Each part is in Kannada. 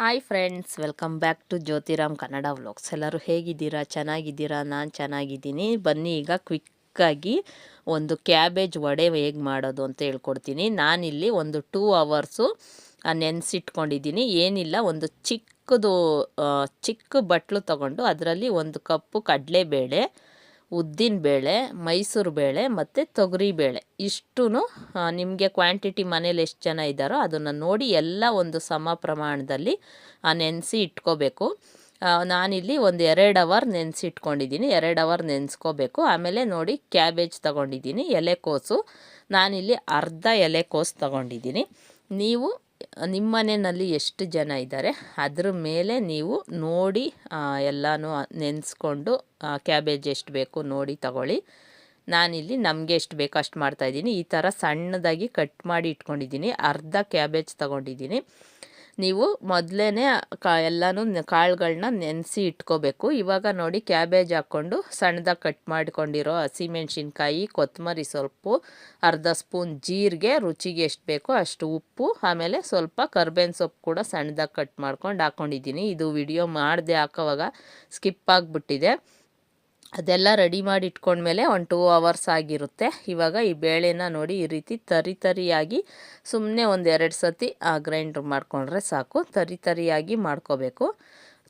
Hi friends welcome back to Jyothiram Kannada vlogs ಎಲ್ಲರೂ ಹೇಗಿದ್ದೀರಾ? ಚೆನ್ನಾಗಿದ್ದೀರಾ? ನಾನು ಚೆನ್ನಾಗಿದ್ದೀನಿ. ಬನ್ನಿ ಈಗ ಕ್ವಿಕ್ಕಾಗಿ ಒಂದು ಕ್ಯಾಬೇಜ್ ವಡೆ ಹೇಗೆ ಮಾಡೋದು ಅಂತ ಹೇಳ್ಕೊಡ್ತೀನಿ. ನಾನಿಲ್ಲಿ ಒಂದು ಟೂ ಅವರ್ಸು ನೆನೆಸಿಟ್ಕೊಂಡಿದ್ದೀನಿ. ಏನಿಲ್ಲ, ಒಂದು ಚಿಕ್ಕದು ಚಿಕ್ಕ ಬಟ್ಲು ತಗೊಂಡು ಅದರಲ್ಲಿ ಒಂದು ಕಪ್ಪು ಕಡಲೆಬೇಳೆ ಉದ್ದಿನ ಬೇಳೆ, ಮೈಸೂರು ಬೇಳೆ ಮತ್ತು ತೊಗರಿ ಬೇಳೆ. ಇಷ್ಟೂ ನಿಮಗೆ ಕ್ವಾಂಟಿಟಿ ಮನೇಲಿ ಎಷ್ಟು ಜನ ಇದ್ದಾರೋ ಅದನ್ನು ನೋಡಿ ಎಲ್ಲ ಒಂದು ಸಮ ಪ್ರಮಾಣದಲ್ಲಿ ನೆನೆಸಿ ಇಟ್ಕೋಬೇಕು. ನಾನಿಲ್ಲಿ ಒಂದು ಎರಡು ಅವರ್ ನೆನೆಸಿ ಇಟ್ಕೊಂಡಿದ್ದೀನಿ. ಎರಡು ಅವರ್ ನೆನೆಸ್ಕೋಬೇಕು. ಆಮೇಲೆ ನೋಡಿ ಕ್ಯಾಬೇಜ್ ತಗೊಂಡಿದ್ದೀನಿ ಎಲೆಕೋಸು ನಾನಿಲ್ಲಿ ಅರ್ಧ ಎಲೆಕೋಸು ತಗೊಂಡಿದ್ದೀನಿ. ನೀವು ನಿಮ್ಮ ಮನೆಯಲ್ಲಿ ಎಷ್ಟು ಜನ ಇದ್ದಾರೆ? ಅದ್ರ ಮೇಲೆ ನೀವು ನೋಡಿ ಎಲ್ಲನೂ ನೆನೆಸ್ಕೊಂಡು ಕ್ಯಾಬೇಜ್ ಎಷ್ಟು ಬೇಕು ನೋಡಿ ತಗೊಳ್ಳಿ. ನಾನಿಲ್ಲಿ ನಮಗೆ ಎಷ್ಟು ಬೇಕು ಅಷ್ಟು ಮಾಡ್ತಾಯಿದ್ದೀನಿ ಈ ಥರ ಸಣ್ಣದಾಗಿ ಕಟ್ ಮಾಡಿ ಇಟ್ಕೊಂಡಿದ್ದೀನಿ. ಅರ್ಧ ಕ್ಯಾಬೇಜ್ ತಗೊಂಡಿದ್ದೀನಿ. ನೀವು ಮೊದಲೇ ಕಾ ಎಲ್ಲನೂ ಕಾಳುಗಳನ್ನ ನೆನೆಸಿ ಇಟ್ಕೋಬೇಕು. ಇವಾಗ ನೋಡಿ ಕ್ಯಾಬೇಜ್ ಹಾಕ್ಕೊಂಡು ಸಣ್ಣದಾಗಿ ಕಟ್ ಮಾಡ್ಕೊಂಡಿರೋ ಹಸಿಮೆಣ್ಸಿನ್ಕಾಯಿ ಕೊತ್ತಂಬರಿ ಸೊಪ್ಪು ಅರ್ಧ ಸ್ಪೂನ್ ಜೀರಿಗೆ, ರುಚಿಗೆ ಎಷ್ಟು ಬೇಕೋ ಅಷ್ಟು ಉಪ್ಪು, ಆಮೇಲೆ ಸ್ವಲ್ಪ ಕರ್ಬೇವಿನ ಸೊಪ್ಪು ಕೂಡ ಸಣ್ಣದಾಗಿ ಕಟ್ ಮಾಡ್ಕೊಂಡು ಹಾಕ್ಕೊಂಡಿದ್ದೀನಿ ಇದು ವಿಡಿಯೋ ಮಾಡದೆ ಹಾಕೋವಾಗ ಸ್ಕಿಪ್ ಆಗಿಬಿಟ್ಟಿದೆ. ಅದೆಲ್ಲ ರೆಡಿ ಮಾಡಿ ಇಟ್ಕೊಂಡ್ಮೇಲೆ ಒಂದು ಟೂ ಅವರ್ಸ್ ಆಗಿರುತ್ತೆ. ಇವಾಗ ಈ ಬೇಳೆನ ನೋಡಿ ಈ ರೀತಿ ತರಿ ತರಿಯಾಗಿ ಸುಮ್ಮನೆ ಒಂದು ಎರಡು ಸತಿ ಗ್ರೈಂಡ್ರ್ ಮಾಡಿಕೊಂಡ್ರೆ ಸಾಕು. ತರಿ ತರಿಯಾಗಿ ಮಾಡ್ಕೋಬೇಕು.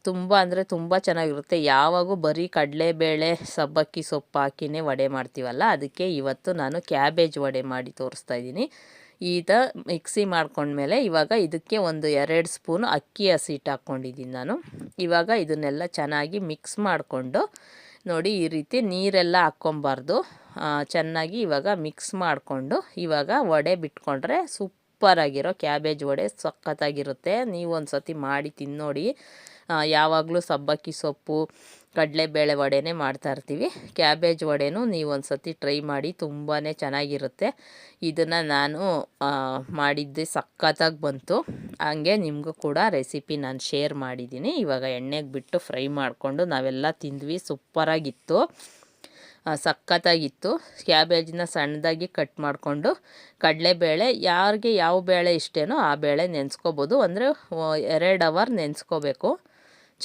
ತುಂಬ ಅಂದರೆ ತುಂಬ ಚೆನ್ನಾಗಿರುತ್ತೆ. ಯಾವಾಗೂ ಬರೀ ಕಡಲೆಬೇಳೆ, ಸಬ್ಬಕ್ಕಿ ಸೊಪ್ಪು ಹಾಕಿನೇ ವಡೆ ಮಾಡ್ತೀವಲ್ಲ, ಅದಕ್ಕೆ ಇವತ್ತು ನಾನು ಕ್ಯಾಬೇಜ್ ವಡೆ ಮಾಡಿ ತೋರಿಸ್ತಾ ಇದ್ದೀನಿ. ಈಗ ಮಿಕ್ಸಿ ಮಾಡ್ಕೊಂಡ್ಮೇಲೆ ಇವಾಗ ಇದಕ್ಕೆ ಒಂದು ಎರಡು ಸ್ಪೂನು ಅಕ್ಕಿ ಹಸಿಟ್ಟು ಹಾಕ್ಕೊಂಡಿದ್ದೀನಿ ನಾನು. ಇವಾಗ ಇದನ್ನೆಲ್ಲ ಚೆನ್ನಾಗಿ ಮಿಕ್ಸ್ ಮಾಡಿಕೊಂಡು ನೋಡಿ ಈ ರೀತಿ ನೀರೆಲ್ಲ ಹಾಕ್ಕೊಬಾರ್ದು. ಚೆನ್ನಾಗಿ ಇವಾಗ ಮಿಕ್ಸ್ ಮಾಡಿಕೊಂಡು ಇವಾಗ ವಡೆ ಬಿಟ್ಕೊಂಡ್ರೆ ಸೂಪರಾಗಿರೋ ಕ್ಯಾಬೇಜ್ ವಡೆ ಸಖತ್ತಾಗಿರುತ್ತೆ. ನೀವು ಒಂದು ಸತಿ ಮಾಡಿ ತಿನ್ನೋಡಿ. ಯಾವಾಗಲೂ ಸಬ್ಬಕ್ಕಿ ಸೊಪ್ಪು ಕಡಲೆಬೇಳೆ ವಡೆನೇ ಮಾಡ್ತಾ ಇರ್ತೀವಿ. ಕ್ಯಾಬೇಜ್ ವಡೆನೂ ನೀವು ಒಂದು ಸತಿ ಟ್ರೈ ಮಾಡಿ ತುಂಬಾ ಚೆನ್ನಾಗಿರುತ್ತೆ. ಇದನ್ನು ನಾನು ಮಾಡಿದ್ದೆ ಸಖತ್ತಾಗಿ ಬಂತು. ಹಂಗೆ ನಿಮಗೂ ಕೂಡ ರೆಸಿಪಿ ನಾನು ಶೇರ್ ಮಾಡಿದ್ದೀನಿ ಇವಾಗ ಎಣ್ಣೆಗೆ ಬಿಟ್ಟು ಫ್ರೈ ಮಾಡಿಕೊಂಡು ನಾವೆಲ್ಲ ತಿಂದ್ವಿ. ಸೂಪರಾಗಿತ್ತು. ಸಖತ್ತಾಗಿತ್ತು. ಕ್ಯಾಬೇಜನ್ನ ಸಣ್ಣದಾಗಿ ಕಟ್ ಮಾಡಿಕೊಂಡು ಕಡಲೆಬೇಳೆ ಯಾರಿಗೆ ಯಾವ ಬೇಳೆ ಇಷ್ಟೇನೋ ಆ ಬೇಳೆ ನೆನೆಸ್ಕೋಬೋದು. ಅಂದರೆ ಎರಡು ಅವರ್ ನೆನೆಸ್ಕೋಬೇಕು.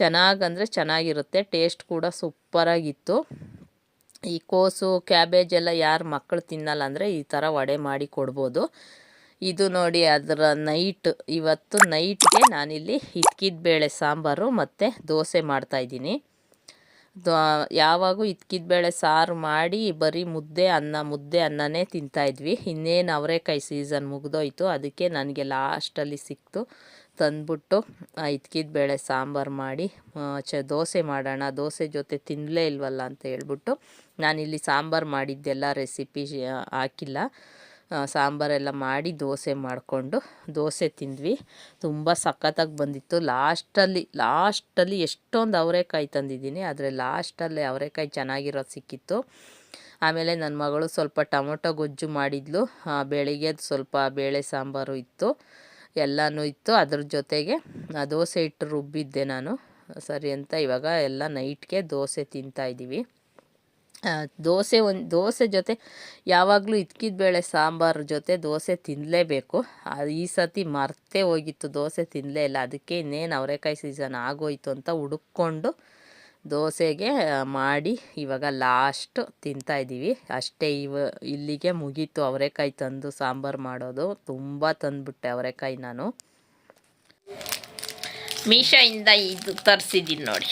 ಚೆನ್ನಾಗಂದರೆ ಚೆನ್ನಾಗಿರುತ್ತೆ ಟೇಸ್ಟ್ ಕೂಡ ಸೂಪರಾಗಿತ್ತು. ಈ ಕೋಸು ಕ್ಯಾಬೇಜ್ ಎಲ್ಲ ಯಾರು ಮಕ್ಕಳು ತಿನ್ನಲ್ಲ ಅಂದರೆ ಈ ಥರ ವಡೆ ಮಾಡಿ ಕೊಡ್ಬೋದು. ಇದು ನೋಡಿ ಅದರ ನೈಟ್ ಇವತ್ತು ನೈಟ್ಗೆ ನಾನಿಲ್ಲಿ ಹಿತ್ಕಿದ ಬೇಳೆ ಸಾಂಬಾರು ಮತ್ತು ದೋಸೆ ಮಾಡ್ತಾಯಿದ್ದೀನಿ ಯಾವಾಗೂ ಇದ್ಕಿದ ಬೇಳೆ ಸಾರು ಮಾಡಿ ಬರೀ ಮುದ್ದೆ ಅನ್ನ, ಮುದ್ದೆ ಅನ್ನನೇ ತಿಂತಾಯಿದ್ವಿ ಇನ್ನೇನು ಅವರೇಕಾಯಿ ಸೀಸನ್ ಮುಗಿದೋಯ್ತು, ಅದಕ್ಕೆ ನನಗೆ ಲಾಸ್ಟಲ್ಲಿ ಸಿಕ್ತು. ತಂದ್ಬಿಟ್ಟು ಇದ್ಕಿದ ಬೇಳೆ ಸಾಂಬಾರು ಮಾಡಿ ಚ ದೋಸೆ ಮಾಡೋಣ, ದೋಸೆ ಜೊತೆ ತಿನ್ನಲೇ ಇಲ್ವಲ್ಲ ಅಂತ ಹೇಳ್ಬಿಟ್ಟು, ನಾನಿಲ್ಲಿ ಸಾಂಬಾರು ಮಾಡಿದ್ದೆಲ್ಲ ರೆಸಿಪಿ ಹಾಕಿಲ್ಲ. ಸಾಂಬಾರೆಲ್ಲ ಮಾಡಿ ದೋಸೆ ಮಾಡಿಕೊಂಡು, ದೋಸೆ ತಿಂದ್ವಿ. ತುಂಬ ಸಖತ್ತಾಗಿ ಬಂದಿತ್ತು. ಲಾಸ್ಟಲ್ಲಿ ಲಾಸ್ಟಲ್ಲಿ ಎಷ್ಟೊಂದು ಅವರೆಕಾಯಿ ತಂದಿದ್ದೀನಿ, ಆದರೆ ಲಾಸ್ಟಲ್ಲಿ ಅವರೆಕಾಯಿ ಚೆನ್ನಾಗಿರೋದು ಸಿಕ್ಕಿತ್ತು. ಆಮೇಲೆ ನನ್ನ ಮಗಳು ಸ್ವಲ್ಪ ಟೊಮೊಟೊ ಗೊಜ್ಜು ಮಾಡಿದ್ಲು. ಬೆಳಿಗ್ಗೆ ಸ್ವಲ್ಪ ಬೇಳೆ ಸಾಂಬಾರು ಇತ್ತು. ಎಲ್ಲನೂ ಇತ್ತು. ಅದ್ರ ಜೊತೆಗೆ ದೋಸೆ ಇಟ್ಟು ರುಬ್ಬಿದ್ದೆ ನಾನು. ಸರಿ ಅಂತ ಇವಾಗ ಎಲ್ಲ ನೈಟ್ಗೆ ದೋಸೆ ತಿಂತಾಯಿದ್ದೀವಿ ದೋಸೆ ಒಂದು, ದೋಸೆ ಜೊತೆ ಯಾವಾಗಲೂ ಇದ್ಕಿದ ಬೇಳೆ ಸಾಂಬಾರು ಜೊತೆ ದೋಸೆ ತಿನ್ನಲೇಬೇಕು ಈ ಸತಿ ಮರ್ತೇ ಹೋಗಿತ್ತು. ದೋಸೆ ತಿನ್ನಲೇ ಇಲ್ಲ. ಅದಕ್ಕೆ ಇನ್ನೇನು ಅವರೆಕಾಯಿ ಸೀಸನ್ ಆಗೋಯ್ತು ಅಂತ ಹುಡುಕೊಂಡು ದೋಸೆಗೆ ಮಾಡಿ ಇವಾಗ ಲಾಸ್ಟ್ ತಿಂತಾಯಿದ್ದೀವಿ ಅಷ್ಟೇ ಇವ, ಇಲ್ಲಿಗೆ ಮುಗೀತು ಅವರೆಕಾಯಿ ತಂದು, ಸಾಂಬಾರು ಮಾಡೋದು. ತುಂಬ ತಂದುಬಿಟ್ಟೆ ಅವರೆಕಾಯಿ ನಾನು. ಮೀಶೋಯಿಂದ ಇದು ತರಿಸಿದ್ದೀನಿ ನೋಡಿ.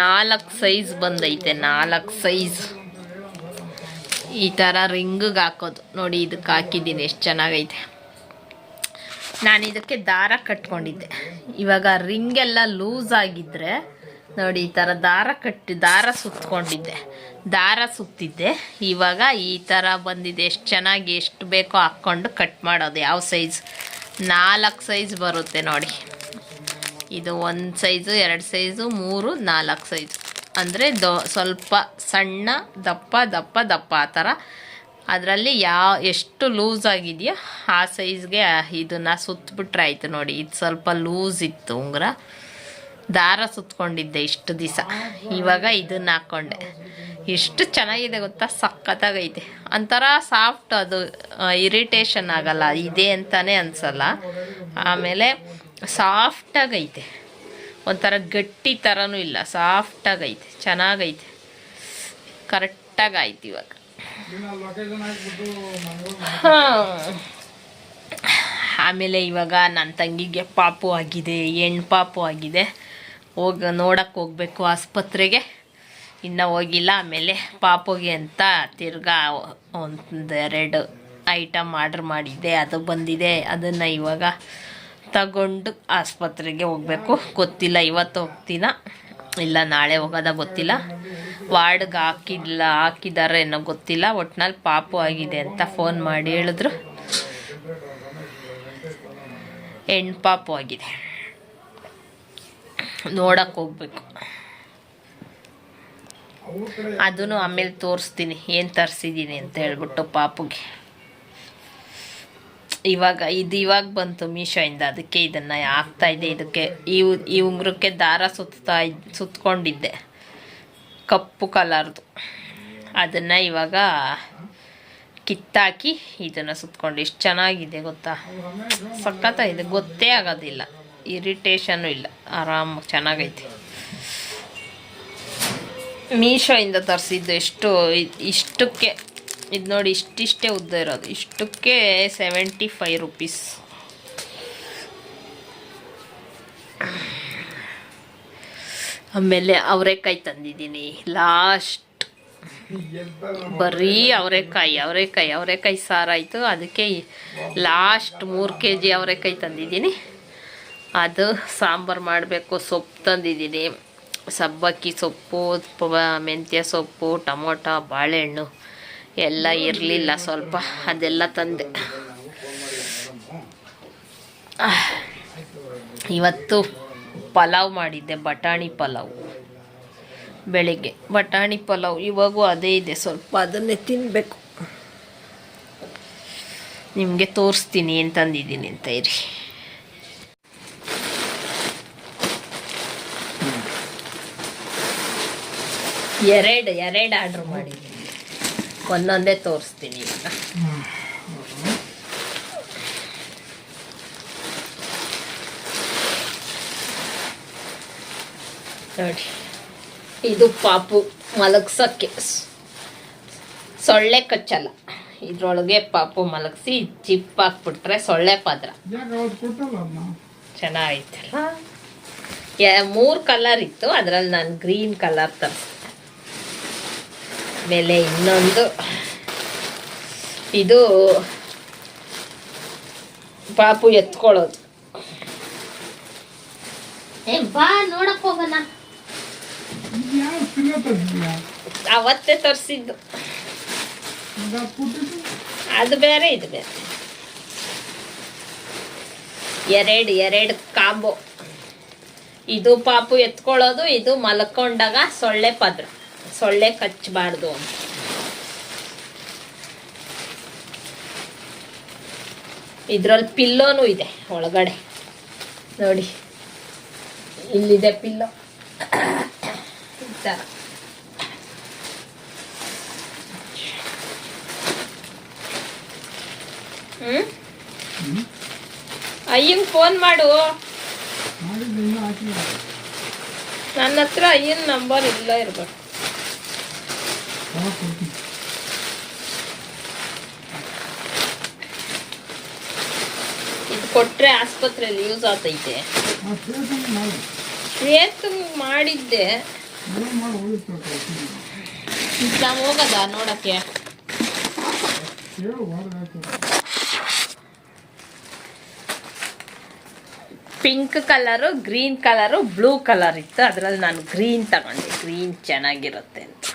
ನಾಲ್ಕು ಸೈಜ್ ಬಂದೈತೆ, ನಾಲ್ಕು ಸೈಜ್ ಈ ಥರ ರಿಂಗಿಗೆ ಹಾಕೋದು. ನೋಡಿ ಇದಕ್ಕೆ ಹಾಕಿದ್ದೀನಿ ಎಷ್ಟು ಚೆನ್ನಾಗೈತೆ. ನಾನು ಇದಕ್ಕೆ ದಾರ ಕಟ್ಕೊಂಡಿದ್ದೆ. ಇವಾಗ ರಿಂಗೆಲ್ಲ ಲೂಸ್ ಆಗಿದ್ರೆ, ನೋಡಿ ಈ ಥರ ದಾರ ಕಟ್ಟಿ, ದಾರ ಸುತ್ತಕೊಂಡಿದ್ದೆ ದಾರ ಸುತ್ತಿದ್ದೆ. ಇವಾಗ ಈ ಥರ ಬಂದಿದೆ. ಎಷ್ಟು ಚೆನ್ನಾಗಿ ಎಷ್ಟು ಬೇಕೋ ಹಾಕ್ಕೊಂಡು ಕಟ್ ಮಾಡೋದು. ಯಾವ ಸೈಜ್ ನಾಲ್ಕು ಸೈಜ್ ಬರುತ್ತೆ ನೋಡಿ. ಇದು ಒಂದು ಸೈಜು ಎರಡು ಸೈಜು ಮೂರು, ನಾಲ್ಕು ಸೈಜು ಅಂದರೆ ದೊ, ಸ್ವಲ್ಪ ಸಣ್ಣ ದಪ್ಪ ದಪ್ಪ ದಪ್ಪ ಆ ಥರ ಅದರಲ್ಲಿ ಯಾವ ಎಷ್ಟು ಲೂಸ್ ಆಗಿದೆಯೋ ಆ ಸೈಜ್ಗೆ ಇದನ್ನು ಸುತ್ತಬಿಟ್ರೆ ಆಯಿತು ನೋಡಿ. ಇದು ಸ್ವಲ್ಪ ಲೂಸ್ ಇತ್ತು ಉಂಗುರ. ದಾರ ಸುತ್ಕೊಂಡಿದ್ದೆ ಇಷ್ಟು ದಿವಸ. ಇವಾಗ ಇದನ್ನು ಹಾಕ್ಕೊಂಡೆ ಎಷ್ಟು ಚೆನ್ನಾಗಿದೆ ಗೊತ್ತಾ? ಸಖತ್ತಾಗೈತೆ. ಒಂಥರ ಸಾಫ್ಟ್ ಅದು ಇರಿಟೇಷನ್ ಆಗಲ್ಲ. ಇದೆ ಅಂತಲೇ ಅನಿಸಲ್ಲ. ಆಮೇಲೆ ಸಾಫ್ಟಾಗೈತೆ ಒಂಥರ ಗಟ್ಟಿ ಥರನೂ ಇಲ್ಲ. ಸಾಫ್ಟಾಗೈತೆ ಚೆನ್ನಾಗೈತೆ. ಕರೆಕ್ಟಾಗಿ ಆಯ್ತು ಇವಾಗ. ಆಮೇಲೆ ಇವಾಗ ನನ್ನ ತಂಗಿಗೆ ಪಾಪು ಆಗಿದೆ ಹೆಣ್ಣು ಪಾಪು ಆಗಿದೆ. ಹೋಗಿ ನೋಡಕ್ಕೆ ಹೋಗ್ಬೇಕು ಆಸ್ಪತ್ರೆಗೆ. ಇನ್ನೂ ಹೋಗಿಲ್ಲ, ಆಮೇಲೆ ಪಾಪುಗೆ ಅಂತ ತಿರ್ಗಾ ಒಂದು ಎರಡು ಐಟಮ್ ಆರ್ಡ್ರ್ ಮಾಡಿದ್ದೆ, ಅದು ಬಂದಿದೆ. ಅದನ್ನು ಇವಾಗ ತಗೊಂಡು ಆಸ್ಪತ್ರೆಗೆ ಹೋಗಬೇಕು. ಗೊತ್ತಿಲ್ಲ, ಇವತ್ತು ಹೋಗ್ತೀನ? ಇಲ್ಲ, ನಾಳೆ ಹೋಗೋದ ಗೊತ್ತಿಲ್ಲ. ವಾರ್ಡ್ಗೆ ಹಾಕಿಲ್ಲ ಹಾಕಿದ್ದಾರೆ ಏನೋ ಗೊತ್ತಿಲ್ಲ. ಒಟ್ನಲ್ಲಿ ಪಾಪು ಆಗಿದೆ ಅಂತ ಫೋನ್ ಮಾಡಿ ಹೇಳಿದ್ರು. ಹೆಣ್ಣು ಪಾಪು ಆಗಿದೆ. ನೋಡಕ್ಕೆ ಹೋಗ್ಬೇಕು. ಅದನ್ನು ಆಮೇಲೆ ತೋರಿಸ್ತೀನಿ. ಏನು ತರಿಸಿದ್ದೀನಿ ಅಂತ ಹೇಳ್ಬಿಟ್ಟು ಪಾಪುಗೆ. ಇವಾಗ, ಇದು ಇವಾಗ ಬಂತು ಮೀಶೋಯಿಂದ. ಅದಕ್ಕೆ ಇದನ್ನು ಹಾಕ್ತಾ ಇದ್ದೆ ಇದಕ್ಕೆ ಈ ಈ ಉಂಗುರಕ್ಕೆ ದಾರ ಸುತ್ತಾ ಇದ್ ಕಪ್ಪು ಕಲರ್ದು. ಅದನ್ನು ಇವಾಗ ಕಿತ್ತಾಕಿ ಇದನ್ನು ಸುತ್ಕೊಂಡು ಇಷ್ಟು ಚೆನ್ನಾಗಿದೆ ಗೊತ್ತಾ? ಸಖತ್ತಾಗಿದೆ ಗೊತ್ತೇ ಆಗೋದಿಲ್ಲ. ಇರಿಟೇಷನು ಇಲ್ಲ. ಆರಾಮ ಚೆನ್ನಾಗೈತೆ. ಮೀಶೋಯಿಂದ ತರಿಸಿದ್ದು ಎಷ್ಟು ಇಷ್ಟಕ್ಕೆ, ಇದು ನೋಡಿ ಇಷ್ಟಿಷ್ಟೇ ಉದ್ದ ಇರೋದು. ಇಷ್ಟಕ್ಕೆ ಸೆವೆಂಟಿ ಫೈವ್ ರುಪೀಸ್ ಆಮೇಲೆ ಅವರೆಕಾಯಿ ತಂದಿದ್ದೀನಿ. ಲಾಸ್ಟ್ ಬರೀ ಅವರೆಕಾಯಿ ಅವರೆಕಾಯಿ ಅವರೆಕಾಯಿ ಸಾರಾಯಿತು ಅದಕ್ಕೆ ಲಾಸ್ಟ್ ಮೂರು ಕೆ ಜಿ ಅವರೆಕಾಯಿ ತಂದಿದ್ದೀನಿ. ಅದು ಸಾಂಬಾರು ಮಾಡಬೇಕು, ಸೊಪ್ಪು ತಂದಿದ್ದೀನಿ. ಸಬ್ಬಕ್ಕಿ ಸೊಪ್ಪು ಮೆಂತ್ಯ ಸೊಪ್ಪು, ಟೊಮೊಟೊ, ಬಾಳೆಹಣ್ಣು ಎಲ್ಲ ಇರಲಿಲ್ಲ ಸ್ವಲ್ಪ. ಅದೆಲ್ಲ ತಂದೆ. ಇವತ್ತು ಪಲಾವ್ ಮಾಡಿದ್ದೆ, ಬಟಾಣಿ ಪಲಾವ್. ಬೆಳಿಗ್ಗೆ ಬಟಾಣಿ ಪಲಾವ್, ಇವಾಗೂ ಅದೇ ಇದೆ, ಸ್ವಲ್ಪ ಅದನ್ನೇ ತಿನ್ನಬೇಕು ನಿಮಗೆ ತೋರಿಸ್ತೀನಿ ಏನು ತಂದಿದ್ದೀನಿ ಅಂತ, ಇರಿ. ಎರಡು ಎರಡು ಆರ್ಡ್ರ್ ಮಾಡಿದ್ದೀನಿ. ಒಂದೊಂದೇ ತೋರಿಸ್ತೀನಿ ಇವಾಗ. ನೋಡಿ ಇದು ಪಾಪು ಮಲಗ್ಸೋಕ್ಕೆ ಸ್- ಸೊಳ್ಳೆ ಕಚ್ಚಲ್ಲ. ಇದ್ರೊಳಗೆ ಪಾಪು ಮಲಗಿಸಿ ಚಿಪ್ ಹಾಕ್ಬಿಟ್ರೆ ಸೊಳ್ಳೆ ಪದ್ರ ಅದನ್ನ ಚೆನ್ನಾಗೈತಲ್ಲ. ಯಾ- ಮೂರ್ ಕಲರ್ ಇತ್ತು ಅದ್ರಲ್ಲಿ ನಾನು ಗ್ರೀನ್ ಕಲರ್ ತರಿಸಿದೆ ಆಮೇಲೆ ಇನ್ನೊಂದು ಇದು ಪಾಪು ಎತ್ಕೊಳ್ಳೋದು. ಏ ಬಾ ನೋಡಕ್ ಹೋಗೋಣ ಇದು ಯಾವ ಪಿಲ್ಲ ತಂದಿದ್ಯಾ ಅವತ್ತೇ ತರಿಸಿದ್ದು. ಅದು ಬೇರೆ, ಇದು ಬೇರೆ. ಎರಡು ಎರಡು ಕಾಂಬೋ. ಇದು ಪಾಪು ಎತ್ಕೊಳ್ಳೋದು, ಇದು ಮಲ್ಕೊಂಡಾಗ ಸೊಳ್ಳೆ ಪದ್ರ, ಸೊಳ್ಳೆ ಕಚ್ಚಬಾರ್ದು ಅಂತ. ಇದ್ರಲ್ಲಿ ಪಿಲ್ಲೋನು ಇದೆ ಒಳಗಡೆ. ನೋಡಿ, ಇಲ್ಲಿದೆ ಪಿಲ್ಲೋ. ಥರ ಹ್ಮ್ ಅಯ್ಯಂಗೆ ಫೋನ್ ಮಾಡು. ನನ್ನ ಹತ್ರ ಅಯ್ಯನ್ ನಂಬರ್ ಇಲ್ಲ ಇರ್ಬೇಕು. ಇದು ಕೊಟ್ರೆ ಆಸ್ಪತ್ರೆಯಲ್ಲಿ ಯೂಸ್ ಆಗ್ತೈತೆ. ಮಾಡಿದ್ದೆ? ಹೋಗದ ನೋಡಕ್ಕೆ. Pink colour green colour blue colour ಇತ್ತು. ಅದರಲ್ಲಿ ನಾನು ಗ್ರೀನ್ ತಗೊಂಡೆ. ಗ್ರೀನ್ ಚೆನ್ನಾಗಿರುತ್ತೆ ಅಂತ.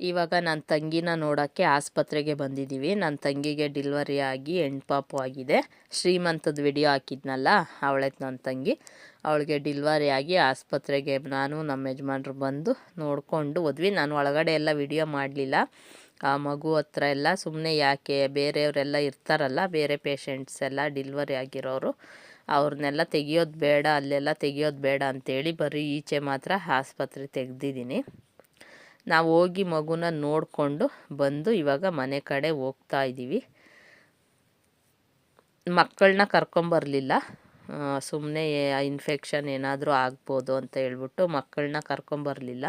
ಇವಾಗ ನನ್ನ ತಂಗಿನ ನೋಡೋಕ್ಕೆ ಆಸ್ಪತ್ರೆಗೆ ಬಂದಿದ್ದೀವಿ ನನ್ನ ತಂಗಿಗೆ ಡಿಲ್ವರಿ ಆಗಿ ಹೆಣ್ಪಾಪು ಆಗಿದೆ. ಶ್ರೀಮಂತದ ವಿಡಿಯೋ ಹಾಕಿದ್ನಲ್ಲ ಅವಳೆ ನನ್ನ ತಂಗಿ. ಅವಳಿಗೆ ಡಿಲ್ವರಿ ಆಗಿ ಆಸ್ಪತ್ರೆಗೆ ನಾನು ನಮ್ಮ ಯಜಮಾನ್ರು ಬಂದು ನೋಡಿಕೊಂಡು ಹೋದ್ವಿ. ನಾನು ಒಳಗಡೆ ಎಲ್ಲ ವಿಡಿಯೋ ಮಾಡಲಿಲ್ಲ. ಆ ಮಗು ಹತ್ರ ಎಲ್ಲ ಸುಮ್ಮನೆ ಯಾಕೆ ಬೇರೆಯವರೆಲ್ಲ ಇರ್ತಾರಲ್ಲ, ಬೇರೆ ಪೇಷಂಟ್ಸ್ ಎಲ್ಲ ಡಿಲ್ವರಿ ಆಗಿರೋರು ಅವ್ರನ್ನೆಲ್ಲ ತೆಗಿಯೋದು ಬೇಡ, ಅಲ್ಲೆಲ್ಲ ತೆಗಿಯೋದು ಬೇಡ ಅಂತೇಳಿ ಬರೀ ಈಚೆ ಮಾತ್ರ ಆಸ್ಪತ್ರೆ ತೆಗ್ದಿದ್ದೀನಿ. ನಾವು ಹೋಗಿ ಮಗುನ ನೋಡಿಕೊಂಡು ಬಂದು ಇವಾಗ ಮನೆ ಕಡೆ ಹೋಗ್ತಾ ಇದ್ದೀವಿ ಮಕ್ಕಳನ್ನ ಕರ್ಕೊಂಬರಲಿಲ್ಲ ಸುಮ್ಮನೆ ಇನ್ಫೆಕ್ಷನ್ ಏನಾದರೂ ಆಗ್ಬೋದು ಅಂತ ಹೇಳ್ಬಿಟ್ಟು ಮಕ್ಕಳನ್ನ ಕರ್ಕೊಂಬರಲಿಲ್ಲ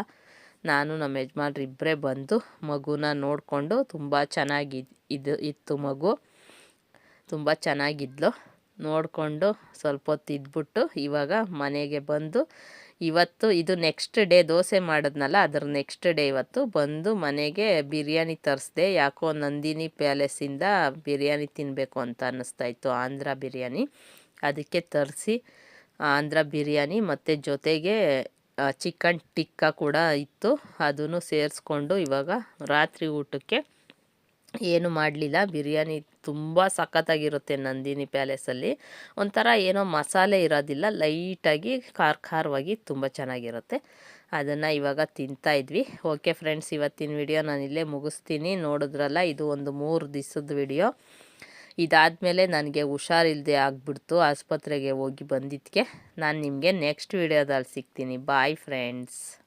ನಾನು ನಮ್ಮ ಯಜಮಾನ್ರು ಇಬ್ಬರೇ ಬಂದು ಮಗುನ ನೋಡಿಕೊಂಡು ತುಂಬ ಚೆನ್ನಾಗಿ ಇದು, ಇತ್ತು ಮಗು. ತುಂಬ ಚೆನ್ನಾಗಿದ್ಲು. ನೋಡಿಕೊಂಡು ಸ್ವಲ್ಪ ಹೊತ್ತು ಇದ್ಬಿಟ್ಟು ಇವಾಗ ಮನೆಗೆ ಬಂದು ಇವತ್ತು ಇದು ನೆಕ್ಸ್ಟ್ ಡೇ ದೋಸೆ ಮಾಡಿದ್ನಲ್ಲ, ಅದ್ರ ನೆಕ್ಸ್ಟ್ ಡೇ ಇವತ್ತು ಬಂದು ಮನೆಗೆ ಬಿರಿಯಾನಿ ತರಿಸ್ದೆ, ಯಾಕೋ ನಂದಿನಿ ಪ್ಯಾಲೇಸಿಂದ ಬಿರಿಯಾನಿ ತಿನ್ನಬೇಕು ಅಂತ ಅನ್ನಿಸ್ತಾ ಇತ್ತು, ಆಂಧ್ರ ಬಿರಿಯಾನಿ. ಅದಕ್ಕೆ ತರಿಸಿ ಆಂಧ್ರ ಬಿರಿಯಾನಿ ಮತ್ತು ಜೊತೆಗೆ ಚಿಕನ್ ಟಿಕ್ಕ ಕೂಡ ಇತ್ತು, ಅದನ್ನು ಸೇರಿಸ್ಕೊಂಡು ಇವಾಗ ರಾತ್ರಿ ಊಟಕ್ಕೆ ಏನು ಮಾಡಲಿಲ್ಲ. ಬಿರಿಯಾನಿ ತುಂಬ ಸಖತ್ತಾಗಿರುತ್ತೆ ನಂದಿನಿ ಪ್ಯಾಲೇಸಲ್ಲಿ. ಒಂಥರ ಏನೋ ಮಸಾಲೆ ಇರೋದಿಲ್ಲ. ಲೈಟಾಗಿ ಖಾರ ಖಾರವಾಗಿ ತುಂಬ ಚೆನ್ನಾಗಿರುತ್ತೆ. ಅದನ್ನು ಇವಾಗ ತಿಂತಾ ಇದ್ವಿ. ಓಕೆ ಫ್ರೆಂಡ್ಸ್, ಇವತ್ತಿನ ವಿಡಿಯೋ ನಾನು ಇಲ್ಲೇ ಮುಗಿಸ್ತೀನಿ. ನೋಡಿದ್ರಲ್ಲ, ಇದು ಒಂದು ಮೂರು ದಿವಸದ ವಿಡಿಯೋ. ಇದಾದಮೇಲೆ ನನಗೆ ಹುಷಾರಿಲ್ಲದೆ ಆಗಿಬಿಡ್ತು. ಆಸ್ಪತ್ರೆಗೆ ಹೋಗಿ ಬಂದಿದ್ದಕ್ಕೆ. ನಾನು ನಿಮಗೆ ನೆಕ್ಸ್ಟ್ ವಿಡಿಯೋದಲ್ಲಿ ಸಿಗ್ತೀನಿ. Bye friends